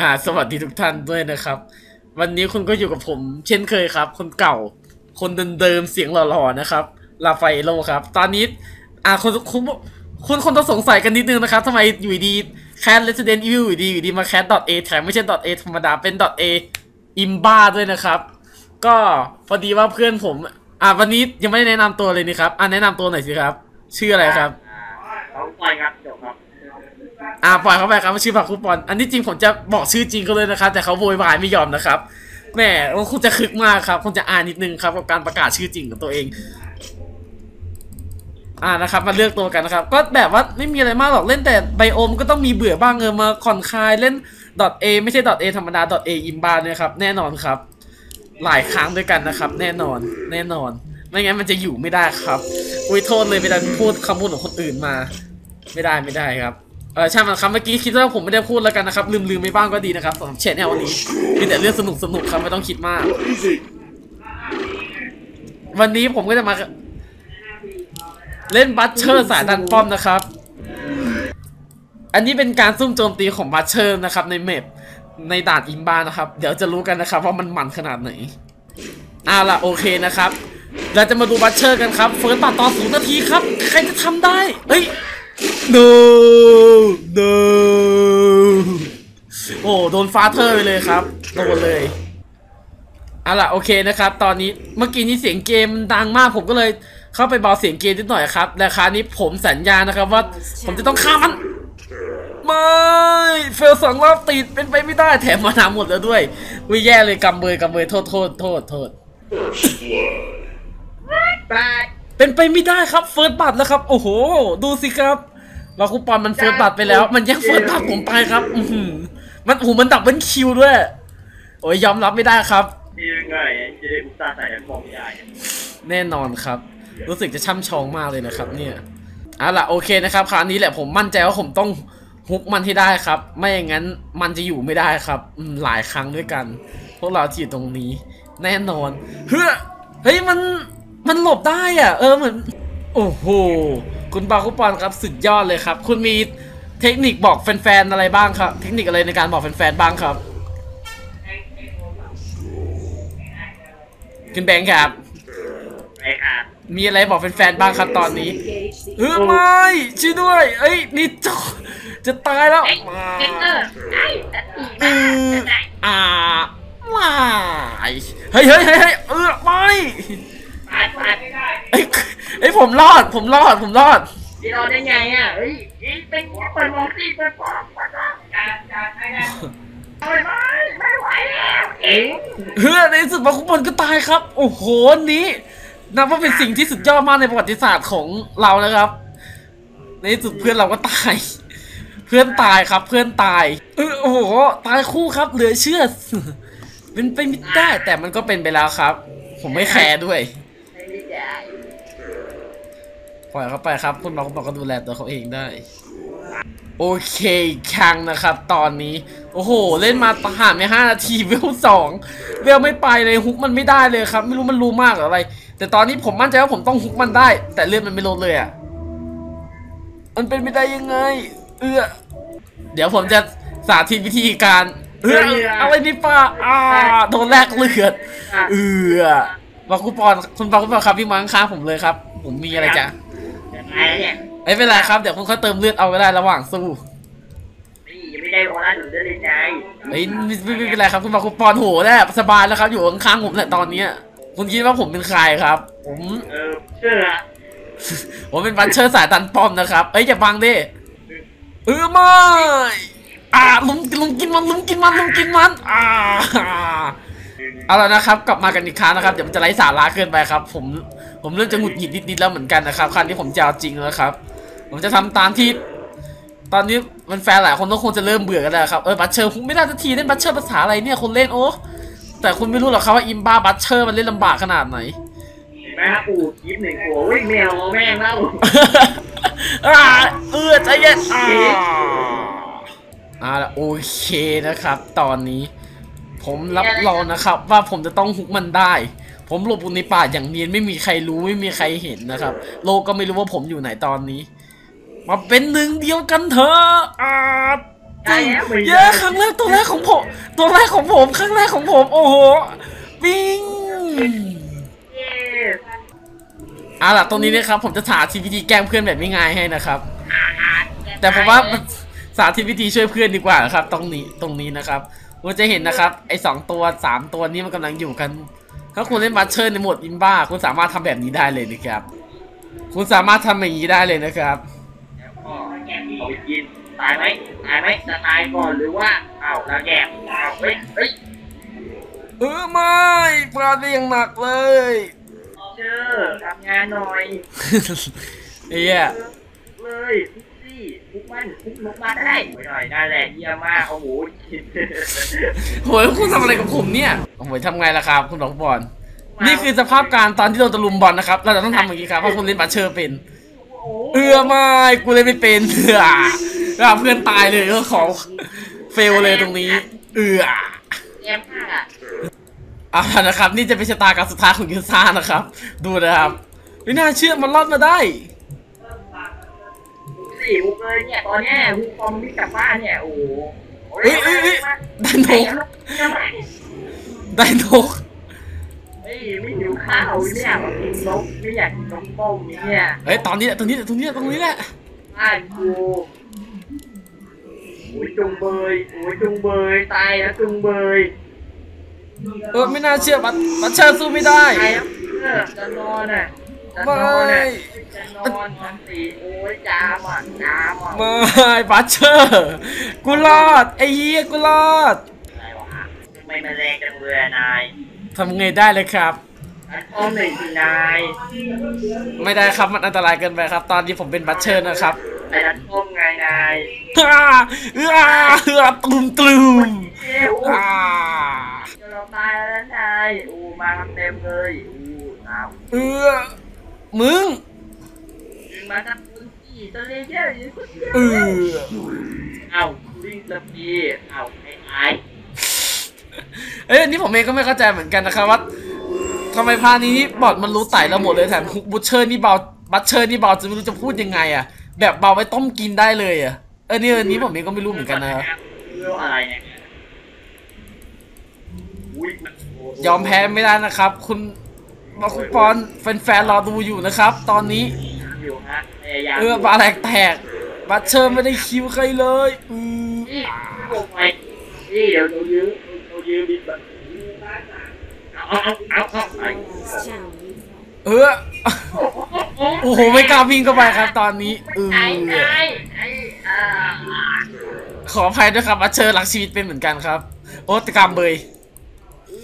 อ่า สวัสดีทุกท่านด้วยนะครับ วันนี้คุณก็อยู่กับผม เช่นเคยครับ คนเก่า คนเดิมๆเสียงหล่อๆนะครับลาไฟโลครับ ตอนนี้ อ่าคุณคุณคุณคนต้องสงสัยกันนิดนึงนะครับทำไมอยู่ดีแค t Resident Evil อยู่ดีอยู่ดีมาแค t .a แถมไม่ใช่ .a ธรรมดาเป็น .a อิมบ้าด้วยนะครับ ก็พอดีว่าเพื่อนผม อ่าวันนี้ยังไม่ได้แนะนำตัวเลยนี่ครับ อ่าแนะนำตัวหน่อยสิครับ ชื่ออะไรครับ เขาปล่อยครับ อ่าปล่อยเขาไปครับชื่อผักคูปอนอันนี้จริงผมจะบอกชื่อจริงเขาเลยนะครับแต่เขาโวยวายไม่ยอมนะครับแหมคงจะคึกมากครับคงจะอ่านนิดนึงครับกับการประกาศชื่อจริงของตัวเองอ่านะครับมาเลือกตัวกันนะครับ ก็แบบว่าไม่มีอะไรมากหรอกเล่นแต่ไบโอมก็ต้องมีเบื่อบ้างเออมาผ่อนคลายเล่น .a ไม่ใช่ .a ธรรมดา .a อิมบาเนี่ยครับแน่นอนครับ หลายครั้งด้วยกันนะครับ แน่นอนแน่นอน ไม่งั้นมันจะอยู่ไม่ได้ครับ อุ้ยโทษเลยไปดันพูดคำพูดของคนอื่นมา ไม่ได้ไม่ได้ครับ เออใช่มันครับเมื่อกี้คิดว่าผมไม่ได้พูดแล้วกันนะครับ ลืมลืมไปบ้างก็ดีนะครับสำหรับเชนแนลวันนี้มีแต่เรื่องสนุกสนุกครับไม่ต้องคิดมาก วันนี้ผมก็จะมา เล่นบัตเชอร์สายดันป้อมนะครับ อันนี้เป็นการซุ่มโจมตีของบัตเชอร์นะครับ ในเมปในด่านอิมบานะครับ เดี๋ยวจะรู้กันนะครับ ว่ามันมันขนาดไหนเอาล่ะโอเคนะครับ เราจะมาดูบัตเชอร์กันครับเฟิร์สตัดต่อศูนย์นาทีครับ ใครจะทำได้เฮ้ย no no โอ้โด นฟาเธอร์ไปเลยครับโดนเลยเอาล่ะโอเคนะครับ ตอนนี้เมื่อกี้นี้เสียงเกมดังมากผมก็เลยเข้าไปเบาเสียงเกมนิดหน่อยครับและคราวนี้ผมสัญญานะครับว่าผมจะต้องฆ่ามันไม่เฟลสองรอบติดเป็นไปไม่ได้แถมมานาหมดแล้วด้วยวิแย่เลยกำเบยกำเบยโทษโทษโทษโทษเป็นไปไม่ได้ครับเฟิร์สบัตแล้วครับ โอ้โห ดูสิครับ เราคูปอนมันเฟิร์สบัตไปแล้ว มันแย่งเฟิร์สบัตผมไปครับ อื มันโอ้โหมันดับเบิลคิวด้วย โอ้ยยอมรับไม่ได้ครับนี่ยังไงจะได้อุตส่าห์ใส่ฟองยายแน่นอนครับ รู้สึกจะช่ำชองมากเลยนะครับเนี่ยเอาล่ะโอเคนะครับคราวนี้แหละผมมั่นใจว่าผมต้องฮุกมันให้ได้ครับ ไม่อย่างนั้นมันจะอยู่ไม่ได้ครับอืมหลายครั้งด้วยกัน พวกเราที่อยู่ตรงนี้ แน่นอนเฮ้ยเฮ้ยมันมันหลบได้อะ เออเหมือนโอ้โหคุณบาคุปอนครับสุดยอดเลยครับ คุณมี เทคนิคบอกแฟนๆอะไรบ้างครับ เทคนิคอะไรในการบอกแฟนๆบ้างครับคุณแบงค์ครับไปครับ มีอะไรบอกแฟนๆบ้างครับตอนนี้เออไม่ช่วยด้วย เอ้ยนี่จะจะตายแล้วมาเด็กเออไอ้เอออ่าไม่เฮ้ยเฮ้ยเฮ้ยเฮ้ยเออไม่ปาดปาดเอ้ยเอ้ยผมรอดผมรอดผมรอดที่เราได้ไงอะเฮ้ย เป็นเปิดมองซี่เปิดปอกเปิดปอกการการให้ได้ไม่ไหวไม่ไหวแล้วเอ๋งเฮ้ยในสุดมาคุปนก็ตายครับ โอ้โหนี้นับว่าเป็นสิ่งที่สุดยอดมากในประวัติศาสตร์ของเรานะครับ ในสุดเพื่อนเราก็ตาย เพื่อนตายครับ เพื่อนตายเออโอ้โหตายคู่ครับ เหลือเชื่อเป็นไปไม่ได้แต่มันก็เป็นไปแล้วครับ ผมไม่แคร์ด้วย ล่อยเขาไปครับคุณหมอคุณหมอก็ดูแลตัวเขาเองได้ โอเคอีกครั้งนะครับ ตอนนี้ โอ้โห เล่นมาผ่านไปห้านาทีเวลสองเวลไม่ไปเลยฮุกมันไม่ได้เลยครับ ไม่รู้มันรู้มากหรืออะไร แต่ตอนนี้ผมมั่นใจว่าผมต้องฮุกมันได้ แต่เลือดมันไม่ลดเลยอะ่ะมันเป็นไม่ได้ยังไง เออเดี๋ยวผมจะสาธิตวิธีการเอออะไรนี่ป้าอ่าโดนแลกเลือดเออบาคุปอนคุณบาคุปอนครับพี่มังค้างผมเลยครับ ผมมีอะไรจะ จะไงเนี่ยไม่เป็นไรครับเดี๋ยวคุณค่อยเติมเลือดเอาก็ได้ระหว่างสู้นี่ยังไม่ได้โอลาหนูจะเล่นใจเฮ้ยไม่ไม่ไม่เป็นไรครับคุณบาคุปอนโหแน่สบายแล้วครับอยู่ข้างๆผมแหละตอนเนี้ยคุณคิดว่าผมเป็นใครครับ ผมเออเชื่อผมเป็นบันเชอร์สายตันป้อมนะครับเอ้ยอย่าบังดิเออไม่อ่าลุมลุมกินมันลุมกินมันลุมกินมันอ่าเอาละนะครับ กลับมากันอีกครั้งนะครับเดี๋ยวมันจะไร้สาระเกินไปครับ ผม ผมเริ่มจะหงุดหงิดนิดๆแล้วเหมือนกันนะครับครั้งนี้ผมจะเอาจริงแล้วครับ ผมจะทำตามที่ ตอนนี้มันแฟนหลายคนก็คงจะเริ่มเบื่อกันแล้วครับเออบัตเชอร์ไม่ได้สักทีเล่นบัตเชอร์ภาษาอะไรเนี่ยคนเล่นโอ้แต่คุณไม่รู้หรอกครับว่าอิมบ้าบัตเชอร์มันเล่นลำบากขนาดไหนเห็นไหมครับปู่ยิบหนึ่งหัววิ่งแมวแม่งเล่าอ่าเออใจเย็นอ่าอ่าละโอเคนะครับ ตอนนี้ ผมรับรองนะครับ ว่าผมจะต้องฮุกมันได้ ผมหลบอยู่ในป่าอย่างเนียนไม่มีใครรู้ไม่มีใครเห็นนะครับ โลกก็ไม่รู้ว่าผมอยู่ไหนตอนนี้ มาเป็นหนึ่งเดียวกันเถอะอ่าตึงเย้ครั้งแรกตัวแรกของผมตัวแรกของผมครั้งแรกของผม โอ้โหวิ่งเย้เอาล่ะตรงนี้นะครับ ผมจะสาธิตวิธีแกล้งเพื่อนแบบไม่ง่ายให้นะครับ แต่ผมว่ามันสาธิตวิธีช่วยเพื่อนดีกว่านะครับ ตรงนี้ตรงนี้นะครับคุณจะเห็นนะครับ ไอ้สองตัวสามตัวนี้มันกำลังอยู่กัน ถ้าคุณเล่นบัตเชอร์ในโหมดอิมบ้า คุณสามารถทำแบบนี้ได้เลยนะครับ คุณสามารถทำอย่างนี้ได้เลยนะครับแล้วก็เอาไปกินตายไหมตายไหมจะตายก่อนหรือว่าอ้าวแล้วแยกอ้าวเฮ้ยเฮ้ยเออไม่พลาดได้อย่างหนักเลยเจอทำงานหน่อยไอ้เหี้ยเลย ทุกซี่ทุกมันทุกลงมาได้ไปหน่อยนั่นแหละเยี่ยมมากโอ้โหโหยคุณทำอะไรกับผมเนี่ยโอ้โหทำไงล่ะครับ คุณดอกบอลนี่คือสภาพการตอนที่โดนตะลุมบอลนะครับ เราจะต้องทำอย่างนี้ครับเพราะคุณเล่นบัตเชอร์เป็นโอ้โหเอือไม่กูเล่นไม่เป็นเอือแล้วเพื่อนตายเลยก็ขอเฟลเลยตรงนี้ เอือเยี่ยมมากอะอ่านะครับ นี่จะเป็นชะตากรรมสุดท้ายของยูซ่านะครับ ดูนะครับไม่น่าเชื่อมันรอดมาได้ สี่ฮุกเลยเนี่ยตอนเนี้ยฮุกคอมวิ่งกลับบ้านเนี่ยโอ้โหเอ้ยเอ้ยเอ้ยได้นกได้นกเฮ้ยไม่หิวข้าวเนี่ยมากินนกไม่อยากกินนกต้มเนี่ยเฮ้ยตอนนี้ตรงนี้ตรงนี้ตรงนี้แหละบ้านกูโอ้ยจุงเบยโอ้ยจุงเบยตายแล้วจุงเบยเออไม่น่าเชื่อบัตบัตเชอร์สู้ไม่ได้ตายแล้วเออจะนอนอะจะน ไม่นอะจะนอนทันทีโอ้ยจามอะจามอะไม่บัตเชอร์กูรอด ไอ้เหี้ยกูรอดอะไรวะไมมันแรงจังเลยอนายทำไงได้เลยครับ อันอ้อมหน่อยสินายไม่ได้ครับมันอันตรายเกินไปครับ ตอนนี้ผมเป็นบัตเชอร์นะครับไอ้นันอ้อมไงนายฮ่าเอื้อเอื้อตุมตลุมเอ้วอ่าจะเราตายแล้วนะนายอู้มาเต็มเลยอู้เอาเออ มึงดึงมาทั้งพื้นที่ทะเลเยอะอยู่เอื้อเอาลิงสปีเอาไอ้ไอ้เอ้ยอันนี้ผมเองก็ไม่เข้าใจเหมือนกันนะครับว่าทำไมพานี้บอดมันรู้ไต่เราหมดเลยแถมฮุกบูเชอร์นี่เบาบัตเชอร์นี่เบาจะไม่รู้จะพูดยังไงอะแบบเบาไว้ต้มกินได้เลยอะเออนี่อันนี้ผมเองก็ไม่รู้เหมือนกันนะครับเรื่องอะไรเนี่ยอุ้ยยอมแพ้ไม่ได้นะครับ คุณ มาคุณปอนแฟนๆรอดูอยู่นะครับ ตอนนี้ อยู่ฮะพยายามเออบาแหลกแตกบัตเชอร์ไม่ได้คิวใครเลยอือนี่ลงไปนี่เดี๋ยวเรายื้อเรายื้อบิดแบบเอาเอาเอาเอาไอ้เออโอ้โหไม่กล้าวิ่งเข้าไปครับตอนนี้เออไอ้ไอ้ไอ้อ่าขออภัยด้วยครับบัตเชอร์รักชีวิตเป็นเหมือนกันครับ โอ้ตะกรรมเบย อื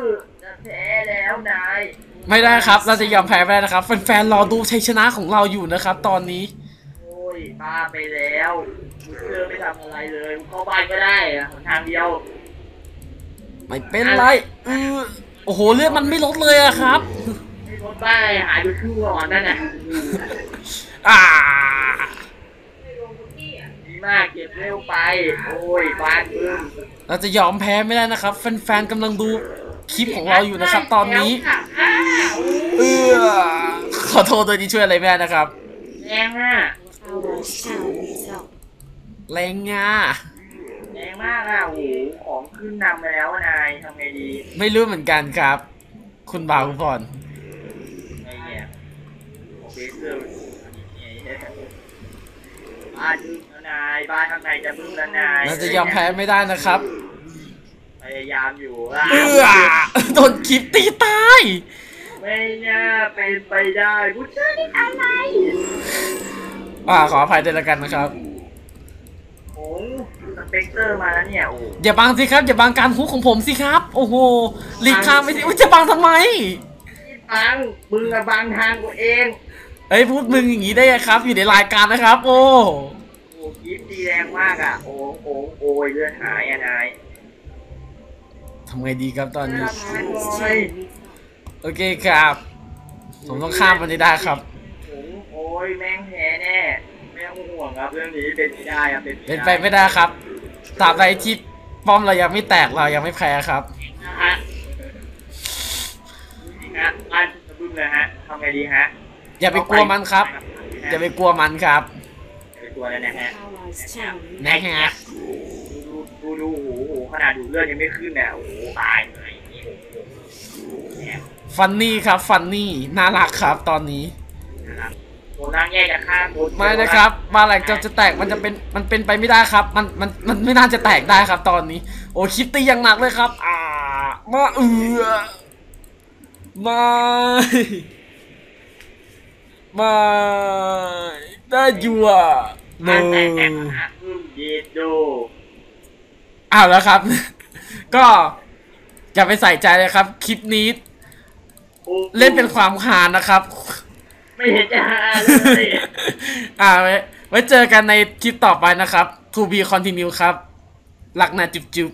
อจะแพ้แล้วนาย ไม่ได้ครับเราจะยอมแพ้ไม่ได้นะครับแฟนๆรอดูชัยชนะของเราอยู่นะครับ ตอนนี้โอ้ยบ้าไปแล้วมึงเชื่อไม่ทำอะไรเลยมึงเข้าบ้านก็ได้อะหนทางเดียว ไม่เป็นไรเออโอ้โหเลือดมันไม่ลดเลยอะครับไม่คนบ้าหายไปครึ่งหลอดนั่นน่ะอ่าดีมากเก็บเร็วไป โอ้ยบ้านมึงเราจะยอมแพ้ไม่ได้นะครับแฟนๆกำลังดู คลิปของเราอยู่นะครับ ตอนนี้อ้าวเออขอโทษตัวนี้ช่วยอะไรไม่ได้นะครับ แรงอะแรงงาแรงมากอะโอ้โหของขึ้นนำไปแล้วอะนายทำไงดีไม่รู้เหมือนกันครับ คุณบาวคุณพรไงเนี่ยโอเคเสื้อเนี่ยบ้านมึงแล้วนายบ้านข้างในจะมึงแล้วนายเราจะยอมแพ้ไม่ได้นะครับ พยายามอยู่อะเออโดนคลิปตีตาย ไม่น่าเป็นไปได้ผู้ชายนี่อะไรอ่าขออภัยด้วยแล้วกันนะครับ โอ้สเปกเตอร์มาแล้วเนี่ยโอ้อย่าบังสิครับ อย่าบังการฮุกของผมสิครับ โอ้โหหลีกทางไปสิอุ๊ยจะบังทำไมที่บังมึงอะบังทางตัวเองเอ้ยพูดมึงอย่างนี้ได้ยังครับ อยู่ในรายการนะครับ โอ้โอ้กิฟตีแรงมากอะโอ้โอ้โอ้ยเลือดหายอะนายทำไงดีครับตอนนี้โอ้ยโอเคครับ ผมต้องข้ามมันให้ได้ครับ โอ้ยแม่งแพ้แน่ไม่ต้องห่วงครับเรื่องนี้เป็นไปได้ครับเป็นเป็นไปไม่ได้ครับตราบใดที่ป้อมเรายังไม่แตกเรายังไม่แพ้ครับนะฮะนี่ฮะบ้านจะบึ้มเลยฮะทำไงดีฮะ อย่าไปกลัวมันครับ อย่าไปกลัวมันครับอย่าไปกลัวเลยนะฮะ Dire's town นะฮะดูดูดูโอ้โห ขนาดดูเลือดยังไม่ขึ้นเนี่ยโอ้โหตายเลยเนี่ยฟันนี่ครับ ฟันนี่น่ารักครับตอนนี้นะครับโดนนั่งแยกจากข้างบนไม่นะครับมาแหลกจะจะแตกมันจะเป็นมันเป็นไปไม่ได้ครับ มันมันมันไม่น่าจะแตกได้ครับ ตอนนี้ โอ้คิดตีอย่างหนักเลยครับ อ่ามาเอือไม่ไม่ได้ยัวโนมันแตกแตกหาอืมเยดโด อ้าวแล้วครับ ก็อย่าไปใส่ใจเลยครับ คลิปนี้โอ้เล่นเป็นความฮานะครับ ไม่เห็นจะหาเลยอ่าไว้ไว้เจอกันในคลิปต่อไปนะครับ To be continue ครับรักนะจุ๊บจุ๊บ